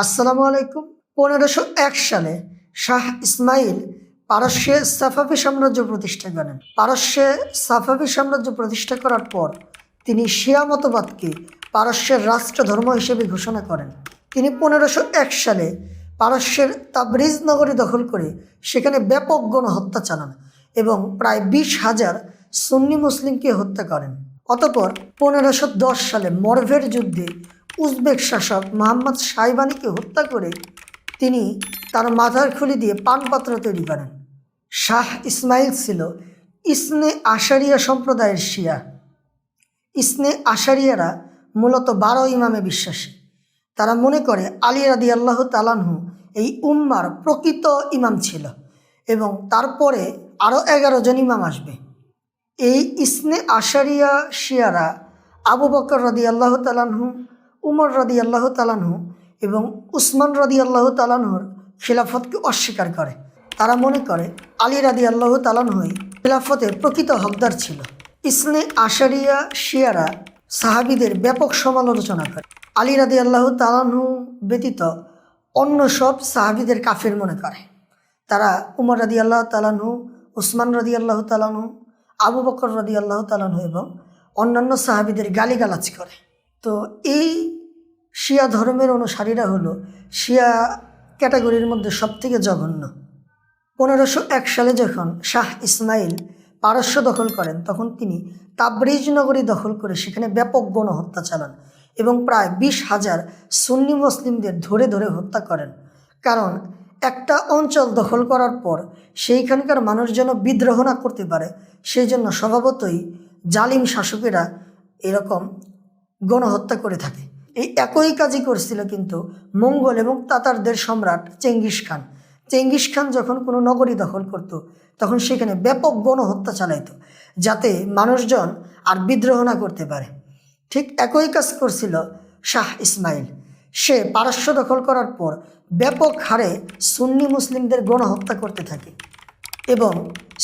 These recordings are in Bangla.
আসসালামু আলাইকুম। পনেরোশো এক সালে শাহ ইসমাইল পারস্যে সাফাবি সাম্রাজ্য প্রতিষ্ঠা করেন। পারস্যে সাফাবি সাম্রাজ্য প্রতিষ্ঠা করার পর তিনি শিয়া মতবাদকে পারস্যের রাষ্ট্রধর্ম হিসেবে ঘোষণা করেন। তিনি পনেরোশো এক সালে পারস্যের তাবরিজ নগরী দখল করে সেখানে ব্যাপক গণহত্যা চালান এবং প্রায় বিশ হাজার সুন্নি মুসলিমকে হত্যা করেন। অতপর পনেরোশো সালে মরভের যুদ্ধে উজবেক শাসক মোহাম্মদ সাইবানিকে হত্যা করে তিনি তার মাথার খুলি দিয়ে পানপাত্র তৈরি করেন। শাহ ইসমাইল ছিল ইসনে আশারিয়া সম্প্রদায়ের শিয়া। ইসনে আশারিয়ারা মূলত বারো ইমামে বিশ্বাসী। তারা মনে করে আলী রাদি আল্লাহ তালানহু এই উম্মার প্রকৃত ইমাম ছিল এবং তারপরে আরও এগারো জন ইমাম আসবে। এই ইসনে আশারিয়া শিয়ারা আবু বকর রদি আল্লাহ তালানহু উমর রদি আল্লাহ তালানহু এবং উসমান রদি আল্লাহ তালানহুর খিলাফতকে অস্বীকার করে। তারা মনে করে আলী রাদি আল্লাহ তালানহুই খিলাফতের প্রকৃত হকদার ছিল। ইসনে আশারিয়া শিয়ারা সাহাবিদের ব্যাপক সমালোচনা করে। আলী রাদি আল্লাহ তালানহু ব্যতীত অন্য সব সাহাবিদের কাফের মনে করে। তারা উমর রাদি আল্লাহ তালানহু উসমান রাদি আল্লাহ তালানহু আবু বকর রদি আল্লাহ তালানহু এবং অন্যান্য সাহাবিদের গালিগালাজ করে। তো এই শিয়া ধর্মের অনুসারীরা হলো শিয়া ক্যাটাগরির মধ্যে সবথেকে জঘন্য। পনেরোশো এক সালে যখন শাহ ইসমাইল পারস্য দখল করেন, তখন তিনি তাবরিজ নগরী দখল করে সেখানে ব্যাপক গণহত্যা চালান এবং প্রায় বিশ হাজার সুন্নি মুসলিমদের ধরে ধরে হত্যা করেন। কারণ একটা অঞ্চল দখল করার পর সেইখানকার মানুষ যেন বিদ্রোহ না করতে পারে, সেই জন্য স্বভাবতই জালিম শাসকেরা এরকম গণহত্যা করে থাকে। এই একই কাজই করছিল কিন্তু মঙ্গল এবং তাতারদের সম্রাট চেঙ্গিস খান। চেঙ্গিস খান যখন কোনো নগরী দখল করত, তখন সেখানে ব্যাপক গণহত্যা চালাইতো, যাতে মানুষজন আর বিদ্রোহ না করতে পারে। ঠিক একই কাজ করছিল শাহ ইসমাইল। সে পারস্য দখল করার পর ব্যাপক হারে সুন্নি মুসলিমদের গণহত্যা করতে থাকে এবং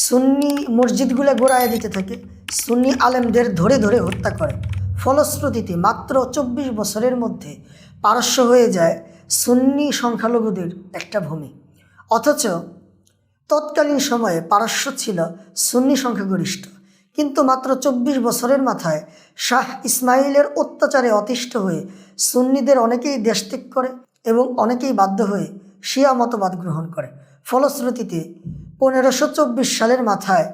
সুন্নি মসজিদগুলো গোড়ায় দিতে থাকে, সুন্নি আলেমদের ধরে ধরে হত্যা করে। ফলশ্রুতিতে মাত্র চব্বিশ বছরের মধ্যে পারস্য হয়ে যায় সুন্নি সংখ্যালঘুদের একটা ভূমি। অথচ তৎকালীন সময়ে পারস্য ছিল সুন্নি সংখ্যাগরিষ্ঠ। কিন্তু মাত্র চব্বিশ বছরের মাথায় শাহ ইসমাইলের অত্যাচারে অতিষ্ঠ হয়ে সুন্নিদের অনেকেই দেশত্যাগ করে এবং অনেকেই বাধ্য হয়ে শিয়া মতবাদ গ্রহণ করে। ফলশ্রুতিতে পনেরোশো সালের মাথায়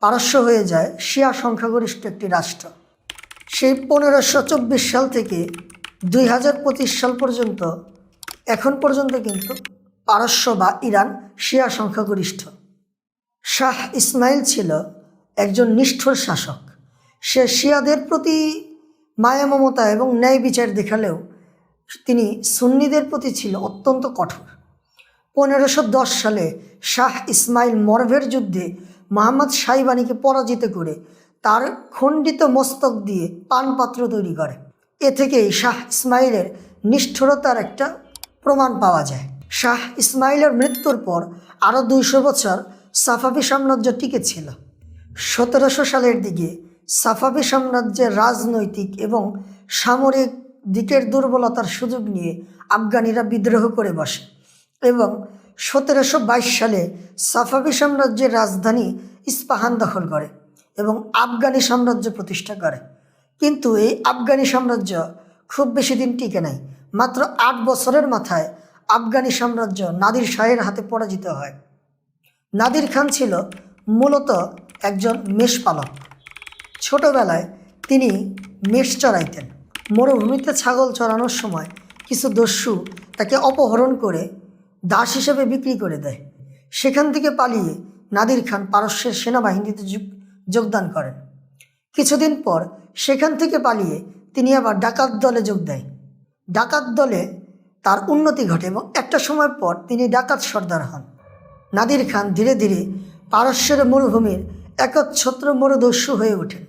পারস্য হয়ে যায় শিয়া সংখ্যাগরিষ্ঠ একটি রাষ্ট্র। সেই পনেরোশো চব্বিশ সাল থেকে দুই হাজার পঁচিশ সাল পর্যন্ত, এখন পর্যন্ত কিন্তু পারস্য বা ইরান শিয়া সংখ্যাগরিষ্ঠ। শাহ ইসমাইল ছিল একজন নিষ্ঠুর শাসক। সে শিয়াদের প্রতি মায়া, মমতা এবং ন্যায় বিচার দেখালেও তিনি সুন্নিদের প্রতি ছিল অত্যন্ত কঠোর। পনেরোশো দশ সালে শাহ ইসমাইল মরভের যুদ্ধে মোহাম্মদ সাইবানিকে পরাজিত করে তার খণ্ডিত মস্তক দিয়ে পানপাত্র তৈরি করে। এ থেকেই শাহ ইসমাইলের নিষ্ঠুরতার একটা প্রমাণ পাওয়া যায়। শাহ ইসমাইলের মৃত্যুর পর আরও দুইশো বছর সাফাবি সাম্রাজ্য টিকে ছিল। সতেরোশো সালের দিকে সাফাবি সাম্রাজ্যের রাজনৈতিক এবং সামরিক দিকের দুর্বলতার সুযোগ নিয়ে আফগানিরা বিদ্রোহ করে বসে এবং সতেরোশো বাইশ সালে সাফাবি সাম্রাজ্যের রাজধানী ইস্পাহান দখল করে। এবং আফগানি সাম্রাজ্য প্রতিষ্ঠা করে। কিন্তু এই আফগানি সাম্রাজ্য খুব বেশি দিন টিকে নাই। মাত্র আট বছরের মাথায় আফগানি সাম্রাজ্য নাদির শাহের হাতে পরাজিত হয়। নাদির খান ছিল মূলত একজন মেষপালক। ছোটবেলায় তিনি মেষ চড়াইতেন। মরুভূমিতে ছাগল চড়ানোর সময় কিছু দস্যু তাকে অপহরণ করে দাস হিসেবে বিক্রি করে দেয়। সেখান থেকে পালিয়ে নাদির খান পারস্যের সেনাবাহিনীতে যোগদান করেন। কিছুদিন পর সেখান থেকে পালিয়ে তিনি আবার ডাকাত দলে যোগ দেয়। ডাকাত দলে তার উন্নতি ঘটে এবং একটা সময় পর তিনি ডাকাত সর্দার হন। নাদির খান ধীরে ধীরে পারস্যের মরুভূমির একচ্ছত্র মরুদস্যু হয়ে ওঠেন।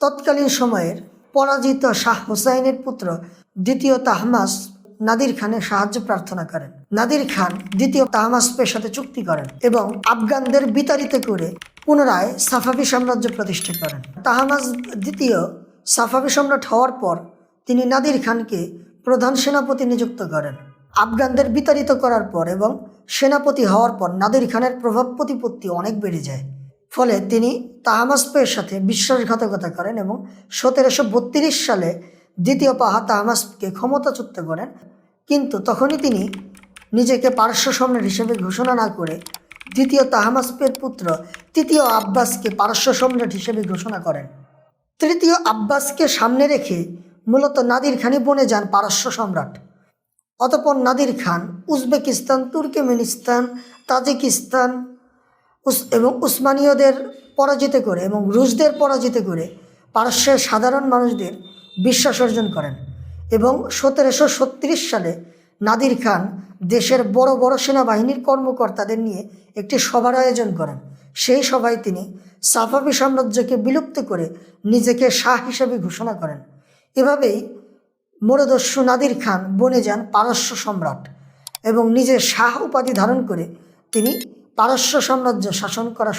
তৎকালীন সময়ের পরাজিত শাহ হুসাইনের পুত্র দ্বিতীয় তাহমাস নাদির খানের সাহায্য প্রার্থনা করেন। নাদির খান দ্বিতীয় তাহমাসপের সাথে চুক্তি করেন এবং আফগানদের বিতাড়িত করে পুনরায় সাফাবি সাম্রাজ্য প্রতিষ্ঠা করেন। তাহমাস দ্বিতীয় সাফাবি সম্রাট হওয়ার পর তিনি নাদির খানকে প্রধান সেনাপতি নিযুক্ত করেন। আফগানদের বিতাড়িত করার পর এবং সেনাপতি হওয়ার পর নাদির খানের প্রভাব প্রতিপত্তি অনেক বেড়ে যায়। ফলে তিনি তাহমাসপের সাথে বিশ্বাসঘাতকতা করেন এবং সতেরোশো বত্রিশ সালে দ্বিতীয় পাহা তাহমাসপকে ক্ষমতাচ্যুত করেন, কিন্তু তখনই তিনি নিজেকে পারস্য সম্রাট হিসেবে ঘোষণা না করে দ্বিতীয় তাহমাসপের পুত্র তৃতীয় আব্বাসকে পারস্য সম্রাট হিসেবে ঘোষণা করেন। তৃতীয় আব্বাসকে সামনে রেখে মূলত নাদির খানই বনে যান পারস্য সম্রাট। অতপর Nadir Khan Uzbekistan, Turkmenistan, Tajikistan এবং উসমানীয়দের পরাজিত করে এবং রুশদের পরাজিত করে পারস্যের সাধারণ মানুষদের বিশ্বাস অর্জন করেন। এবং সতেরোশো ছত্রিশ সালে নাদির খান দেশের বড় বড় সেনাবাহিনীর কর্মকর্তাদের নিয়ে একটি সভার আয়োজন করেন। সেই সভায় তিনি সাফাবি সাম্রাজ্যকে বিলুপ্ত করে নিজেকে শাহ হিসেবে ঘোষণা করেন। এভাবেই মোরদস্যু নাদির খান বনে যান পারস্য সম্রাট এবং নিজের শাহ উপাধি ধারণ করে তিনি পারস্য সাম্রাজ্য শাসন করা